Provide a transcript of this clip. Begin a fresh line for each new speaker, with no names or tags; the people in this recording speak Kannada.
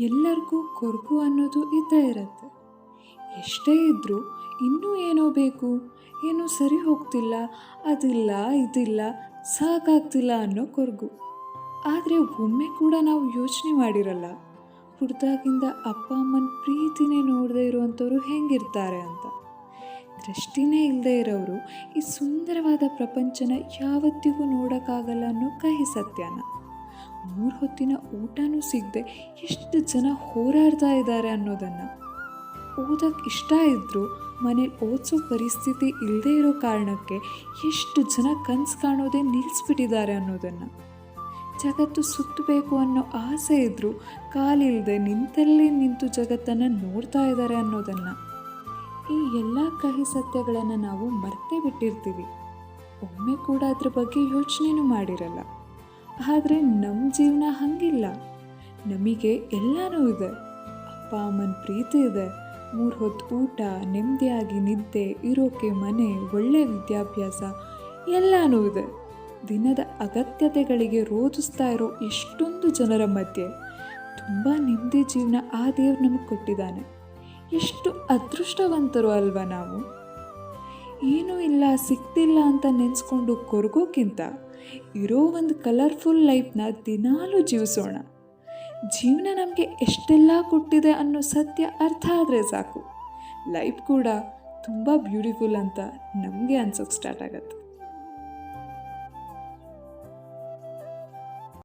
ಎಲ್ಲರಿಗೂ ಕೊರಗು ಅನ್ನೋದು ಇದ್ದೇ ಇರುತ್ತೆ. ಎಷ್ಟೇ ಇದ್ದರೂ ಇನ್ನೂ ಏನೋ ಬೇಕು, ಏನೂ ಸರಿ ಹೋಗ್ತಿಲ್ಲ, ಅದಿಲ್ಲ, ಇದಿಲ್ಲ, ಸಾಕಾಗ್ತಿಲ್ಲ ಅನ್ನೋ ಕೊರಗು. ಆದರೆ ಒಮ್ಮೆ ಕೂಡ ನಾವು ಯೋಚನೆ ಮಾಡಿರಲ್ಲ. ಹುಡ್ದಾಗಿಂದ ಅಪ್ಪ ಅಮ್ಮನ ಪ್ರೀತಿನೇ ನೋಡದೇ ಇರುವಂಥವ್ರು ಹೆಂಗಿರ್ತಾರೆ ಅಂತ. ದೃಷ್ಟಿನೇ ಇಲ್ಲದೆ ಇರೋರು ಈ ಸುಂದರವಾದ ಪ್ರಪಂಚನ ಯಾವತ್ತಿಗೂ ನೋಡೋಕ್ಕಾಗಲ್ಲ ಅನ್ನೋ ಕಹಿ ಸತ್ಯನ. ಮೂರು ಹೊತ್ತಿನ ಊಟನೂ ಸಿಗದೆ ಎಷ್ಟು ಜನ ಹೋರಾಡ್ತಾ ಇದ್ದಾರೆ ಅನ್ನೋದನ್ನು. ಓದಕ್ಕೆ ಇಷ್ಟ ಇದ್ದರೂ ಮನೇಲಿ ಓದಿಸೋ ಪರಿಸ್ಥಿತಿ ಇಲ್ಲದೇ ಇರೋ ಕಾರಣಕ್ಕೆ ಎಷ್ಟು ಜನ ಕನಸು ಕಾಣೋದೇ ನಿಲ್ಲಿಸ್ಬಿಟ್ಟಿದ್ದಾರೆ ಅನ್ನೋದನ್ನು. ಜಗತ್ತು ಸುತ್ತಬೇಕು ಅನ್ನೋ ಆಸೆ ಇದ್ದರೂ ಕಾಲಿಲ್ಲದೆ ನಿಂತಲ್ಲೇ ನಿಂತು ಜಗತ್ತನ್ನು ನೋಡ್ತಾ ಇದ್ದಾರೆ ಅನ್ನೋದನ್ನು. ಈ ಎಲ್ಲ ಕಹಿ ಸತ್ಯಗಳನ್ನು ನಾವು ಮರ್ತೇ ಬಿಟ್ಟಿರ್ತೀವಿ. ಒಮ್ಮೆ ಕೂಡ ಅದ್ರ ಬಗ್ಗೆ ಯೋಚನೆನೂ ಮಾಡಿರಲ್ಲ. ಆದರೆ ನಮ್ಮ ಜೀವನ ಹಾಗಿಲ್ಲ. ನಮಗೆ ಎಲ್ಲನೂ ಇದೆ. ಅಪ್ಪ, ಅಮ್ಮನ ಪ್ರೀತಿ ಇದೆ. ಮೂರು ಹೊತ್ತು ಊಟ ನೆಮ್ಮದಿಯಾಗಿ ನಿದ್ದೆ, ಇರೋಕೆ ಮನೆ ಒಳ್ಳೆಯ ವಿದ್ಯಾಭ್ಯಾಸ ಎಲ್ಲನೂ ಇದೆ. ದಿನದ ಅಗತ್ಯತೆಗಳಿಗೆ ರೋಧಿಸ್ತಾ ಇರೋ ಎಷ್ಟೊಂದು ಜನರ ಮಧ್ಯೆ ತುಂಬ ನೆಮ್ಮದಿ ಜೀವನ ಆ ದೇವ್ರು ನಮಗೆ ಕೊಟ್ಟಿದ್ದಾನೆ. ಎಷ್ಟು ಅದೃಷ್ಟವಂತರು ಅಲ್ವಾ ನಾವು? ಏನೂ ಇಲ್ಲ ಸಿಕ್ತಿಲ್ಲ ಅಂತ ನೆನೆಸ್ಕೊಂಡು ಕೊರಗೋಕ್ಕಿಂತ ಇರೋ ಒಂದು ಕಲರ್ಫುಲ್ ಲೈಫ್ನ ದಿನಾಲೂ ಜೀವಿಸೋಣ. ಜೀವನ ನಮಗೆ ಎಷ್ಟೆಲ್ಲ ಕೊಟ್ಟಿದೆ ಅನ್ನೋ ಸತ್ಯ ಅರ್ಥ ಆದರೆ ಸಾಕು. ಲೈಫ್ ಕೂಡ ತುಂಬ ಬ್ಯೂಟಿಫುಲ್ ಅಂತ ನಮಗೆ ಅನ್ಸೋಕ್ಕೆ ಸ್ಟಾರ್ಟ್ ಆಗುತ್ತೆ.